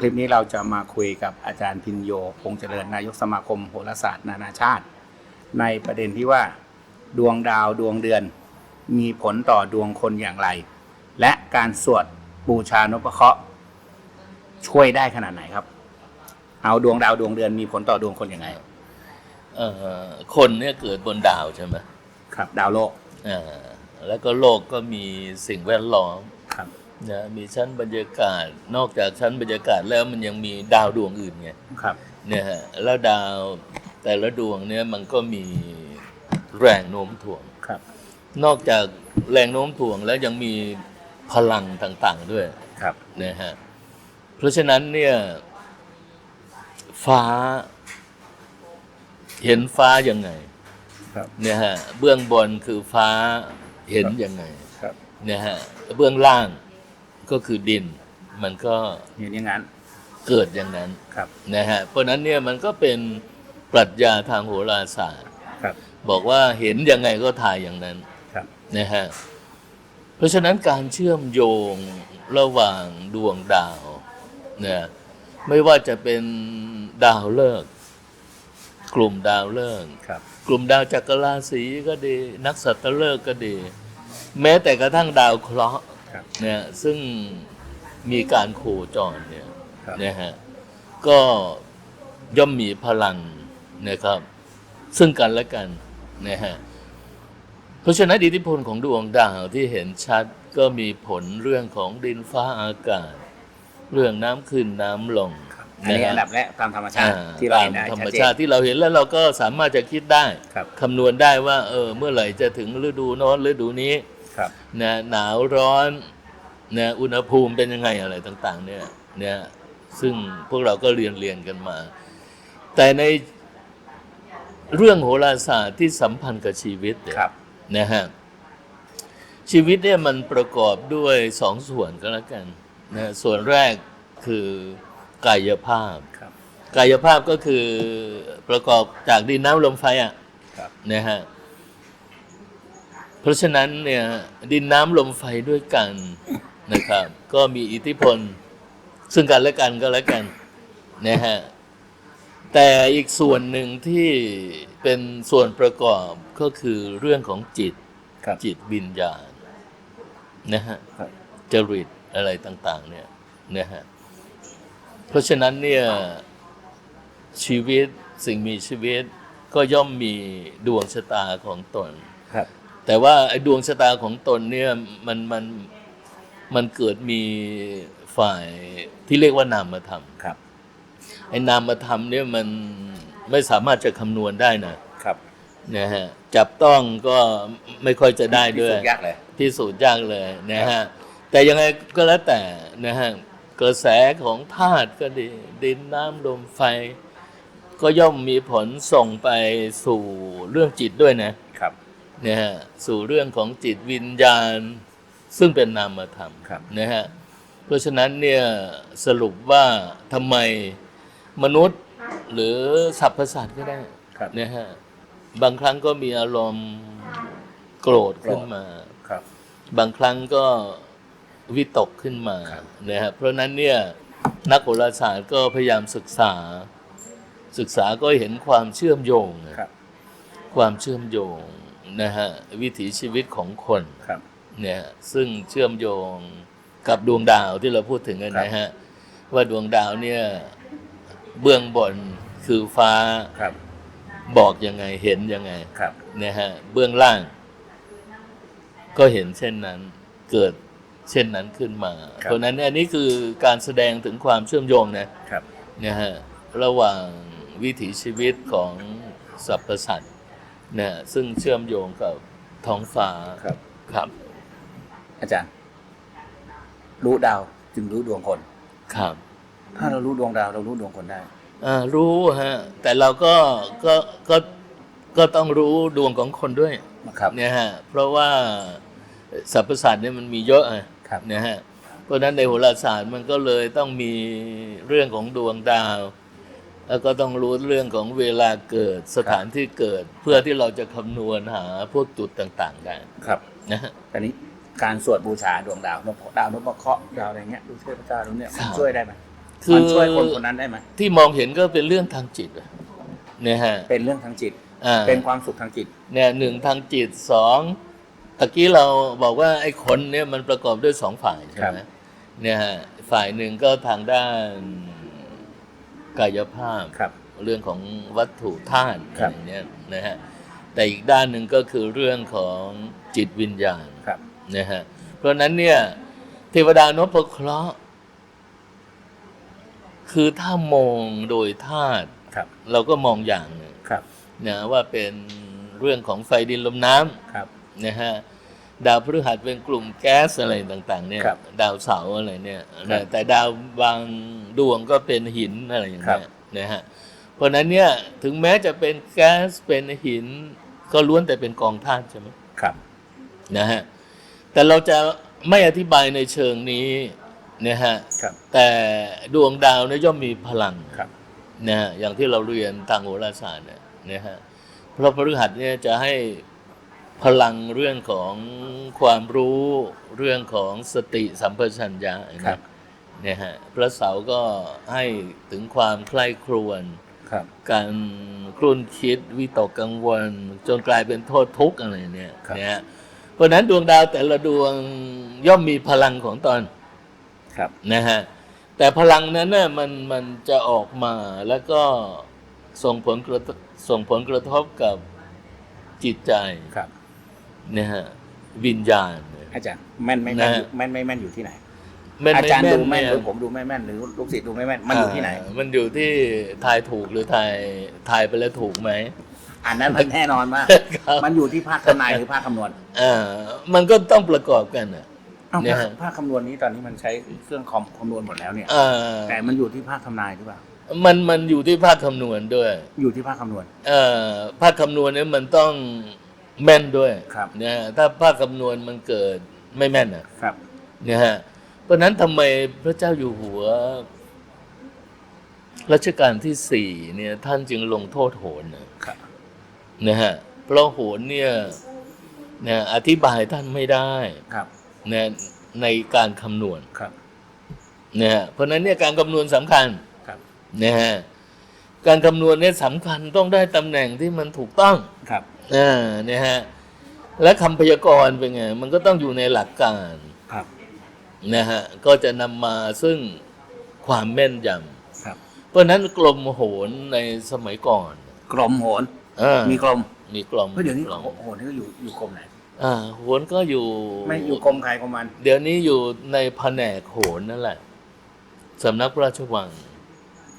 คลิปนี้เราจะมาคุยกับอาจารย์พินโยพงษ์เจริญนายกสมาคมโหราศาสตร์นานาชาติ ในประเด็นที่ว่าดวงดาวดวงเดือน มีผลต่อดวงคนอย่างไร และการสวดบูชานพเคราะห์ช่วยได้ขนาดไหนครับ เอาดวงดาวดวงเดือนมีผลต่อดวงคนอย่างไรเอ่อคนเนี่ยเกิดบนดาวใช่ไหมครับ ดาวโลกอ่าแล้วก็โลกก็มีสิ่งแวดล้อมครับ นะมีชั้นบรรยากาศ นอกจากชั้นบรรยากาศแล้วมันยังมีดาวดวงอื่นไงครับเนี่ยฮะแล้วดาวแต่ละดวงเนี่ยมันก็มีแรงโน้มถ่วงครับ นอกจากแรงโน้มถ่วงแล้วยังมีพลังต่างๆด้วยครับนะฮะเพราะฉะนั้นเนี่ยฟ้า เห็นฟ้ายังไงครับเนี่ยฮะเบื้องบนคือฟ้าเห็นยังไงครับเนี่ยฮะเบื้องล่าง ก็คือดิน มันก็เห็นอย่างนั้น เกิดอย่างนั้นครับนะฮะเพราะฉะนั้นเนี่ยมันก็เป็นปรัชญาทางโหราศาสตร์ครับ บอกว่าเห็นยังไงก็ทายอย่างนั้นครับนะฮะเพราะฉะนั้นการเชื่อมโยงระหว่างดวงดาวเนี่ยไม่ว่าจะเป็นดาวฤกษ์กลุ่มดาวฤกษ์ครับกลุ่มดาวจักรราศีก็ดี นักสัตฤกษ์ก็ดี แม้แต่กระทั่งดาวเคราะห์ ครับ เนี่ยซึ่งมีการโคจรเนี่ยครับ นะฮะก็ย่อมมีพลังนะครับ ซึ่งกันและกันนะฮะเพราะฉะนั้นอิทธิพลของดวงดาวที่เห็นชัดก็มีผลเรื่องของดินฟ้าอากาศ เรื่องน้ำขึ้นน้ำลงอันนี้ะฮะ อันดับแรกตามธรรมชาติอ่าที่เราตาเห็มนได้ธรรชัมดเจชาน ติที่เราเห็นแล้วเราก็สามารถจะคิดได้ครับ คำนวณได้ว่า เออ เมื่อไหร่จะถึงฤดูโน้นฤดูนี้ครับ นะหนาวร้อนนะอุณหภูมิเป็นยังไงอะไรต่าง ๆ เนี่ยเนี่ยซึ่งพวกเราก็เรียนเรียนกันมา แต่ในเรื่องโหราศาสตร์ที่สัมพันธ์กับชีวิตเนี่ยครับนะฮะชีวิตเนี่ยมันประกอบด้วยสองส่วนก็แล้วกันนะส่วนแรกคือกายภาพครับกายภาพก็คือประกอบจากดินน้ำลมไฟอะครับนะฮะ เพราะฉะนั้นเนี่ยดินน้ำลมไฟด้วยกันนะครับ ก็มีอิทธิพล ซึ่งกันและกันก็แล้วกันนะฮะแต่อีกส่วนหนึ่งที่เป็นส่วนประกอบก็คือเรื่องของจิตครับ จิตวิญญาณนะฮะครับ จริตอะไรต่าง ๆ เนี่ยนะฮะเพราะฉะนั้นเนี่ยชีวิตสิ่งมีชีวิตก็ย่อมมีดวงชะตาของตนครับ แต่ว่าไอ้ดวงชะตาของตนเนี่ยมันมันมันเกิดมีฝ่ายที่เรียกว่านามธรรมครับไอ้นามธรรมเนี่ยมันไม่สามารถจะคำนวณได้นะครับนะฮะจับต้องก็ไม่ค่อยจะได้ด้วยพิสูจน์ยากเลยพิสูจน์ยากเลยนะฮะแต่ยังไงก็แล้วแต่นะฮะกระแสของธาตุก็ดี ดินน้ำลมไฟ ก็ย่อมมีผลส่งไปสู่เรื่องจิตด้วยนะครับ นะฮะสู่เรื่องของจิตวิญญาณ ซึ่งเป็นนามธรรมครับ นะฮะเพราะฉะนั้นเนี่ยสรุปว่าทำไมมนุษย์หรือสรรพสัตว์ก็ได้ครับ นะฮะบางครั้งก็มีอารมณ์โกรธขึ้นมา ครับ บางครั้งก็วิตกขึ้นมาครับนะฮะเพราะฉะนั้นเนี่ยนักโหราศาสตร์ก็พยายามศึกษา ศึกษาก็เห็นความเชื่อมโยงนะครับความเชื่อมโยง นะฮะวิถีชีวิตของคนครับ เนี่ยซึ่งเชื่อมโยงกับดวงดาวที่เราพูดถึงกันนะฮะว่าดวงดาวเนี่ยเบื้องบนคือฟ้าครับ บอกยังไงเห็นยังไงครับนะฮะเบื้องล่าง ก็เห็นเช่นนั้นเกิดเช่นนั้นขึ้นมา เพราะฉะนั้นเนี่ยอันนี้คือการแสดงถึงความเชื่อมโยงนะครับนะฮะระหว่างวิถีชีวิตของสรรพสัตว์ นะฮะซึ่งเชื่อมโยงกับท้องฟ้าครับ ครับ อาจารย์ รู้ดาวจึงรู้ดวงคน ครับ ถ้าเรารู้ดวงดาวเรารู้ดวงคนได้อ่ารู้ฮะ แต่เราก็ก็ก็ก็ต้องรู้ดวงของคนด้วยครับเนี่ยฮะ เพราะว่าสรรพสัตว์เนี่ยมันมีเยอะอะครับนะฮะเพราะฉะนั้นในโหราศาสตร์มันก็เลยต้องมีเรื่องของดวงดาว แล้วก็ต้องรู้เรื่องของเวลาเกิดสถานที่เกิด เพื่อที่เราจะคำนวณหาพวกจุดต่างๆได้ครับนะฮะตอนนี้การสวดบูชาดวงดาวนพดาวนพเคราะห์ดาวอะไรเงี้ยดูเทพเจ้าดูเนี่ยครับช่วยได้ไหมคือมันช่วยคนคนนั้นได้ไหมที่มองเห็นก็เป็นเรื่องทางจิตอะเนี่ยฮะเป็นเรื่องทางจิตอ่าเป็นความสุขทางจิตเนี่ยหนึ่งทางจิตสองตะกี้เราบอกว่าไอ้คนเนี่ยมันประกอบด้วยสองฝ่ายใช่ไหมครับเนี่ยฮะฝ่ายหนึ่งก็ทางด้าน กายภาพ ครับเรื่องของวัตถุธาตุครัอะบ ไรเนี้ยนะฮะแต่อีกด้านหนึ่งก็คือเรื่องของจิตวิญญาณครับ นะฮะเพราะฉะนั้นเนี่ยเทวดานพเคราะห์คือถ้ามองโดยธาตุครับ เราก็มองอย่างหนึ่งครับ นะว่าเป็นเรื่องของไฟดินลมน้ำ ครับ นะฮะ ดาวพฤหัสเป็นกลุ่มแก๊สอะไรต่างๆ เนี่ยครับดาวเสาร์อะไรเนี่ยครันะบแต่ดาวบางดวงก็เป็นหินอะไรอย่างครัเงี้บยนะฮะเพราะฉะนั้นเนี่ยถึงแม้จะเป็นแก๊สเป็นหิน ก็ล้วนแต่เป็นกองธาตุใช่ไหมครับนะฮะแต่เราจะไม่อธิบายในเชิงนี้นะฮะครับแต่ดวงดาวเนี่ยย่อมมีพลังครับนะฮะอย่างที่เราเรียนทางโหราศาสตร์เนี่ยนะฮะเพราะพฤหัสเนี่ยจะให้ พลังเรื่องของความรู้เรื่องของสติสัมปชัญญะครับนะฮะพระเสาร์ก็ให้ถึงความใคร่ครวญครับ การครุ่นคิดวิตกกังวล จนกลายเป็นโทษทุกข์อะไรเนี่ยครับนะฮะเพราะฉะนั้นดวงดาวแต่ละดวงย่อมมีพลังของตนครับนะฮะแต่พลังนั้นน่ะมันมันจะออกมาแล้วก็ส่งผลกระทบส่งผลกระทบกับจิตใจครับ นะฮะวิญญาณเนี่ยอาจารย์แม่นไม่แม่นนะอยู่แม่นไม่แม่นอยู่ที่ไหน แม่นอาไม่จารย์ดูแม่นเยหรือผมดูไม่แม่นหรือลูกศิษย์ดูไม่แม่นมันอยู่ที่ไหนามันอยู่ที่ทายถูกหรือทายทายไปแล้วถูกไหม อันนั้นมันแน่นอนมาก ครับ มันอยู่ที่ภาคทำนายหรือภาคคำนวณอ่ามันก็ต้องประกอบกันอะอ้าวเนี่ยภาคฮะ ภาคคำนวณนี้ตอนนี้มันใช้เครื่องคอมคำนวณหมดแล้วเนี่ยอ่าแต่มันอยู่ที่ภาคทำนายหรือเปล่ามันมันอยู่ที่ภาคคำนวณด้วย อยู่ที่ภาคคำนวณ เอ่อภาคคำนวณเนี่ยมันต้อง แม่นด้วยครับนะถ้าภาคคำนวณมันเกิดไม่แม่นอะครับ นะฮะเพราะฉะนั้นทำไมพระเจ้าอยู่หัวรัชกาลที่สี่เนี่ย ท่านจึงลงโทษโหนนะครับ นะฮะเพราะโหนเนี่ยนะอธิบายท่านไม่ได้ครับ นะในการคำนวณครับ นะฮะเพราะฉะนั้นเนี่ยการคำนวณสำคัญครับ นะฮะการคำนวณเนี่ยสำคัญต้องได้ตำแหน่งที่มันถูกต้องครับ อ่านะฮะและคำพยากรณ์เป็นไง มันก็ต้องอยู่ในหลักการครับนะฮะก็จะนำมาซึ่งความแม่นยครับำเพราะฉะนั้นกลมโหนในสมัยก่อนกรมโหนอ่ามีกรมมีกลมเพราะเดี๋ยวนี้กลมโหนนี่ก็อยู่อยู่กรมไหนอ่าโหนก็อยู่ไม่อยู่กรมใครกรมมัน เดี๋ยวนี้อยู่ในแผนกโหนนั่นแหละสำนักพระราชวัง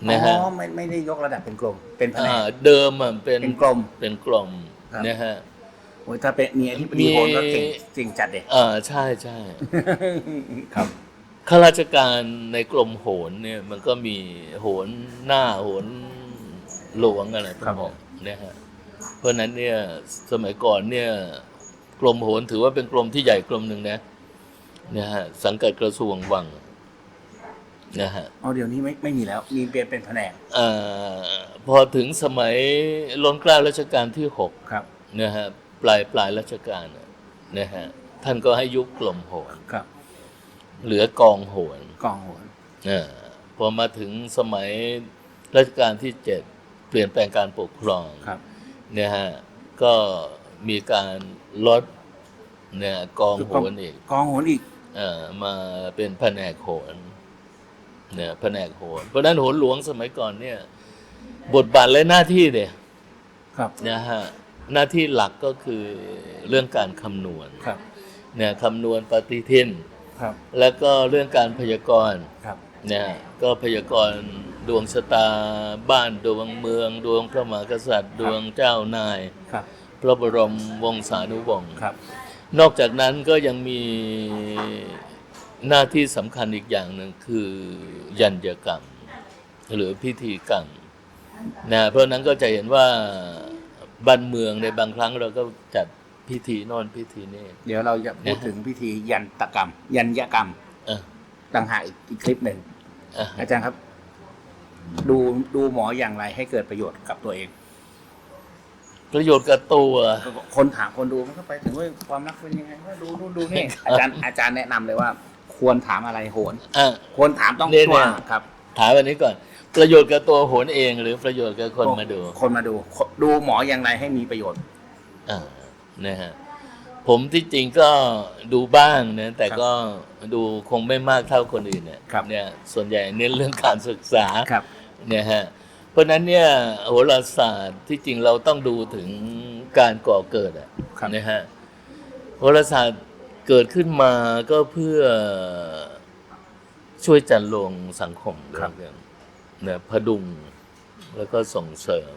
นะฮะอ๋อไม่ไม่ได้ยกระดับเป็นกรมเป็นแผนอ่ากเดิมอะเป็นเป็นกรมเป็นกลม ครับนะฮะโอ้ยถ้าเป็นมีอธิบดีมีโหนก็เก่งเก่งจัดเด็กอ่าใช่ใช่ ครับ ข้าราชการในกรมโหนเนี่ยมันก็มีโหนหน้าโหนหลวงอะไรทั้ครับงหมผดมนะฮะเพราะฉะนั้นเนี่ยสมัยก่อนเนี่ยกรมโหนถือว่าเป็นกรมที่ใหญ่กรมหนึ่งนะนะฮะสังกัดกระทรวงวังนะฮะอ๋อเดี๋ยวนี้ไม่ไม่มีแล้ว มีเปลี่ยนเป็นแผนก เอ่อ พอถึงสมัยล้นเกล้ารัชกาลที่หกครับนะฮะปลายปลายรัชกาลน่ะนะฮะท่านก็ให้ยุคกรมโหนครับ เหลือกองโหนกองโหนอาพอมาถึงสมัยรัชกาลที่เจ็ดเปลี่ยนแปลงการปกครองครับเนี่ยฮะก็มีการลดเนี่ยกองโหนอีกกองโหนอีกเอ่อมาเป็นแผนกโหนเนี่ยแผนกโหนเพราะฉะนั้นโหนหลวงสมัยก่อนเนี่ย บทบาทและหน้าที่เนี่ยครับนะฮะหน้าที่หลักก็คือเรื่องการคำนวณครับเนี่ยคำนวณปฏิทินครับแล้วก็เรื่องการพยากรณ์ครับเนี่ยก็พยากรณ์ดวงชะตาบ้านดวงเมือง ดวงพระมหากษัตริย์ ดวงเจ้านายครับพระบรมวงศานุวงศ์ครับ นอกจากนั้นก็ยังมีหน้าที่สำคัญอีกอย่างหนึ่งคือยัญญกรรมหรือพิธีกรรม นะเพราะฉะนั้นก็จะเห็นว่าบ้านเมืองในบางครั้งเราก็จัดพิธีโนอนพิธีนี่ เดี๋ยวเราจะพูดนะฮะถึงพิธียันตกรรม ยันยกรรมเออต่างหากอีกอีกคลิปหนึ่งเอออาจารย์ครับ ดูดูหมออย่างไรให้เกิดประโยชน์กับตัวเอง ประโยชน์กับตัวคนถามคนดูมันก็ไปถึงว่าความรักเป็นยังไงก็ดูดูดูนี่อาจารย์อาจารย์แนะนำเลยว่า ควรถามอะไรโหนอะควรถามต้องเนี่ยชัวร์เนี่ยครับ ถามอันนี้ก่อน ประโยชน์กับตัวโหนเองหรือประโยชน์กับคนมาดู คนมาดูดูหมออย่างไรให้มีประโยชน์อ่านะฮะผมที่จริงก็ดูบ้างนะแต่ก็ดูคงไม่มากเท่าคนอื่นเนี่ยครับเนี่ยส่วนใหญ่เน้นเรื่องการศึกษาครับ เนี่ยฮะเพราะฉะนั้นเนี่ยโหราศาสตร์ที่จริงเราต้องดูถึงการก่อเกิดอะครับ นะฮะโหราศาสตร์เกิดขึ้นมาก็เพื่อช่วยจันลงสังคมเรื่องเรื่อง นะพดุงแล้วก็ส่งเสริม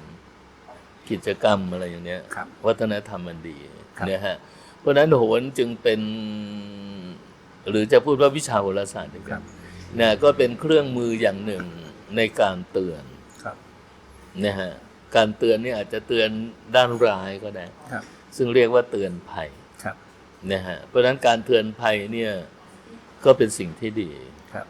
กิจกรรมอะไรอย่างเนี้ยครับวัฒนธรรมมันดีครับนะฮะเพราะฉะนั้นโหนจึงเป็น หรือจะพูดว่าวิชาโหราศาสตร์ดีกครัว่าบนะก็เป็นเครื่องมืออย่างหนึ่งในการเตือนครับนะฮะการเตือนเนี่ยอาจจะเตือนด้านร้ายก็ได้ครับซึ่งเรียกว่าเตือนภัยครับนะฮะเพราะฉะนั้นการเตือนภัยเนี่ยก็เป็นสิ่งที่ดีครับ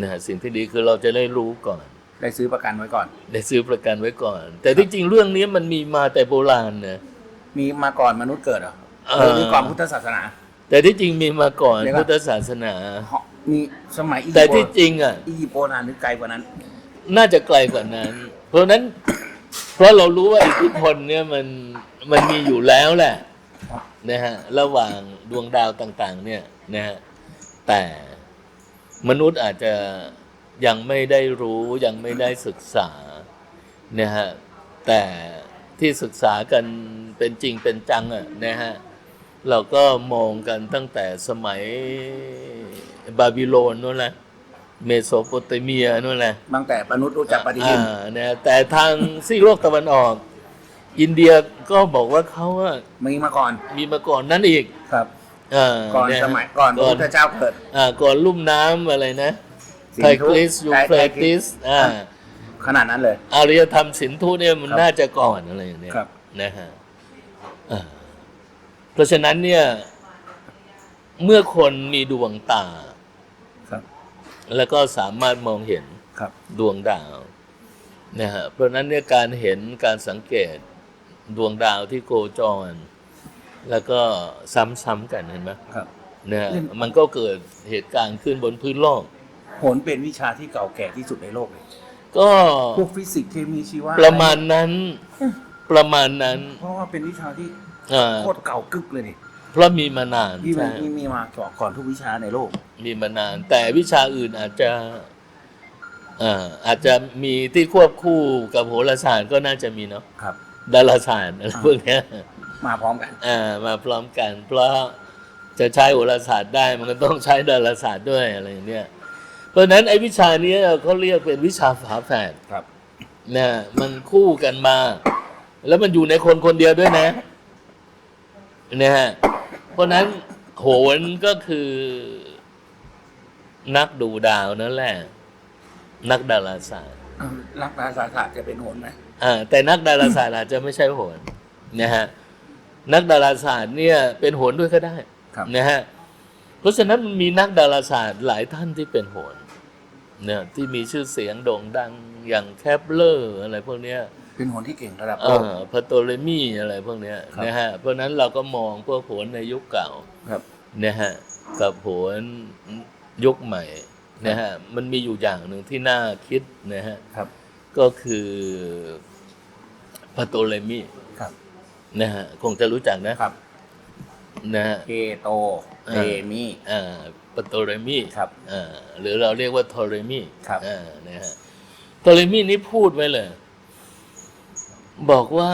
นะฮะสิ่งที่ดีคือเราจะได้รู้ก่อน ได้ซื้อประกันไว้ก่อน ได้ซื้อประกันไว้ก่อน แต่ที่จริงเรื่องนี้มันมีมาแต่โบราณนะมีมาก่อนมนุษย์เกิดเหรอเอ่อหรือก่อนพุทธศาสนา แต่ที่จริงมีมาก่อนเดี๋ยวก่อนพุทธศาสนาเหาะมีสมัยอียิแต่ปต์ที่จริงอะอียิปต์โบราณหรือไกลกว่านั้น น่าจะไกลกว่านั้น เพราะฉะนั้น เพราะเรารู้ว่าอิทธิพลเนี่ยมันมันมีอยู่แล้วแหละนะฮะระหว่างดวงดาวต่าง ๆ เนี่ยนะฮะแต่ มนุษย์อาจจะยังไม่ได้รู้ยังไม่ได้ศึกษานะฮะแต่ที่ศึกษากันเป็นจริงเป็นจังอะนะฮะเราก็มองกันตั้งแต่สมัยบาบิโลนนู่นแหละเมโสโปเตเมียนู่นแหละตั้งแต่มนุษย์รู้จักปฏิทินอ่านะแต่ทางซีกโลกตะวันออก อินเดียก็บอกว่าเขาอะมีมาก่อน มีมาก่อนนั่นอีกครับ อ่าก่อนเย สมัยก่อนพระก่อนพุทธเจ้าเกิด อ่าก่อนลุ่มน้ำอะไรนะสิไทนธุกริสยูไทเฟรไทติสอ่าขนาดนั้นเลย อารยธรรมสินธุเนี่ยมันครับน่าจะก่อนอะไรอย่างเนี้ยครับ นะฮะอ่าเพราะฉะนั้นเนี่ย เมื่อคนมีดวงตา ครับแล้วก็สามารถมองเห็นครับดวงดาวนะฮะเพราะฉะนั้นเนี่ยการเห็นการสังเกตดวงดาวที่โคจร แล้วก็ซ้ำๆกันเห็นไหมครับนะฮะเล่น มันก็เกิดเหตุการณ์ขึ้นบนพื้นโลก โหนเป็นวิชาที่เก่าแก่ที่สุดในโลกเลยก็พวกฟิสิกส์เคมีชีวะประมาณนั้นประมาณนั้นเพราะว่าเป็นวิชาที่อ่าโคตรเก่ากึกเลยนี่เพราะมีมานานที่มันใช่ที่มีมาก่อนก่อนทุกวิชาในโลก มีมานาน แต่วิชาอื่นอาจจะอ่าอาจจะมีที่ควบคู่กับโหราศาสตร์ก็น่าจะมีเนาะครับ ดาราศาสตร์อะไรพวกเนี้ย มาพร้อมกัน อ่ามาพร้อมกัน เพราะจะใช้โหราศาสตร์ได้มันก็ต้องใช้ดาราศาสตร์ด้วยอะไรอย่างเนี้ยเพราะฉะนั้นไอ้วิชาเนี้ยเขาเรียกเป็นวิชาฝาแฝดครับนะมันคู่กันมา แล้วมันอยู่ในคนคนเดียวด้วยนะนะฮะเพราะฉะนั้นโหนก็คือนักดูดาวนั่นแหละ นักดาราศาสตร์รักดาราศาสตร์จะเป็นโหนไหมอ่าแต่นักดาราศาสตร์อาจจะไม่ใช่โหนนะฮะ นักดาราศาสตร์เนี่ยเป็นโหนด้วยก็ได้ครับนะฮะเพราะฉะนั้นมันมีนักดาราศาสตร์หลายท่านที่เป็นโหนเนี่ยที่มีชื่อเสียงโด่งดังอย่างแคปเลอร์อะไรพวกเนี้ยเป็นโหนที่เก่งระดับเอโลกอพาโตเลมีอะไรพวกเนี้ยครับนะฮะเพราะฉะนั้นเราก็มองพวกโหนในยุคเก่าครับนะฮะกับโหนยุคใหม่นะฮะมันมีอยู่อย่างหนึ่งที่น่าคิดนะฮะครับก็คือพาโตเลมีครับ นะฮะคงจะรู้จักนะครับนะฮะเคโตเอเทอมีอ่าปาโตเรมีครับอ่าหรือเราเรียกว่าโทเรมีครับอ่านะฮะโทเรมีนี้พูดไว้เลย บอกว่า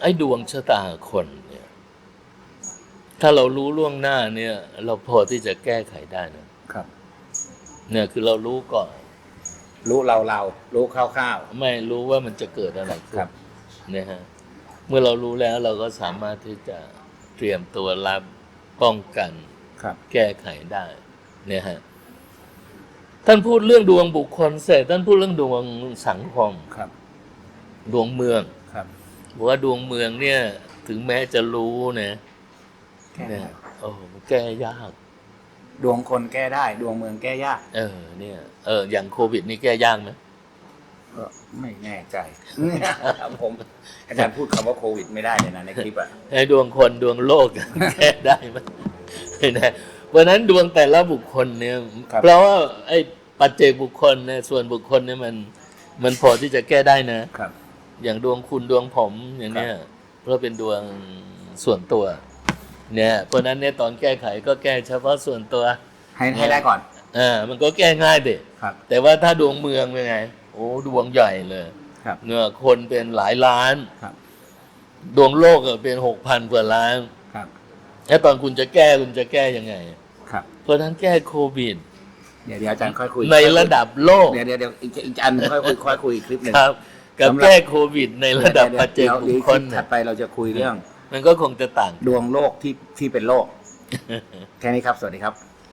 ไอ้ดวงชะตาคนเนี่ย ถ้าเรารู้ล่วงหน้าเนี่ย เราพอที่จะแก้ไขได้นะครับ เนี่ยคือเรารู้ก่อน รู้เราเรารู้คร่าวไม่รู้ว่ามันจะเกิดอะไรๆขึ้ครันบนะฮะ เมื่อเรารู้แล้วเราก็สามารถที่จะเตรียมตัวรับป้องกันครับ แก้ไขได้ เนี่ยฮะท่านพูดเรื่องดวงบุคคลเสร็จท่านพูดเรื่องดวงสังคมครับ ดวงเมืองครับบอกว่าดวงเมืองเนี่ย ถึงแม้จะรู้นะแก้เนี่ยได้โอ้มันแก้ยาก ดวงคนแก้ได้ ดวงเมืองแก้ยาก เออ เนี่ย เออ อย่างโควิดนี่แก้ยากไหม ก็ไม่แน่ใจผมอาจารย์พูดคำว่าโควิดไม่ได้เลยนะในคลิปอะไอ้ดวงคนดวงโลกแก้ได้ไหมนะเพราะฉะนั้นดวงแต่ละบุคคลเนี่ยเพราะว่าไอ้ปัจเจกบุคคลเนี่ยส่วนบุคคลเนี่ยมัน มันพอที่จะแก้ได้นะครับ อย่างดวงคุณดวงผมอย่างเนี้ยเพราะเป็นดวงส่วนตัว เนี่ยเพราะฉะนั้นเนี่ยตอนแก้ไขก็แก้เฉพาะส่วนตัวให้ให้ได้ก่อนอ่ามันก็แก้ง่ายเด็ครับแต่ว่าถ้าดวงเมืองเป็นไงโอ้ดวงใหญ่เลยครับ เนื้อคนเป็นหลายล้านครับ ดวงโลกก็เป็นหกพันกว่าล้านครับแล้วตอนคุณจะแก้คุณจะแก้ยังไง ครับ เพราะฉะนั้นแก้โควิด เดี๋ยวเดี๋ยวอาจารย์ค่อยคุยในระดับโลกเดี๋ยวเดี๋ยวเดี๋ยวอีกอีกอันหนึ่งค่อยคุยค่อยคุยอีกคลิปหนึ่ง ครับกับสำหรับ แก้โควิด ในระดับปัจเจกดี๋ยวบุดี๋คยวคลลิปเนี่ถัยดไปเราจะคุยเรื่องมันก็คงจะต่าง ดวงโลกที่ที่เป็นโลก แค่นี้ครับ สวัสดีครับ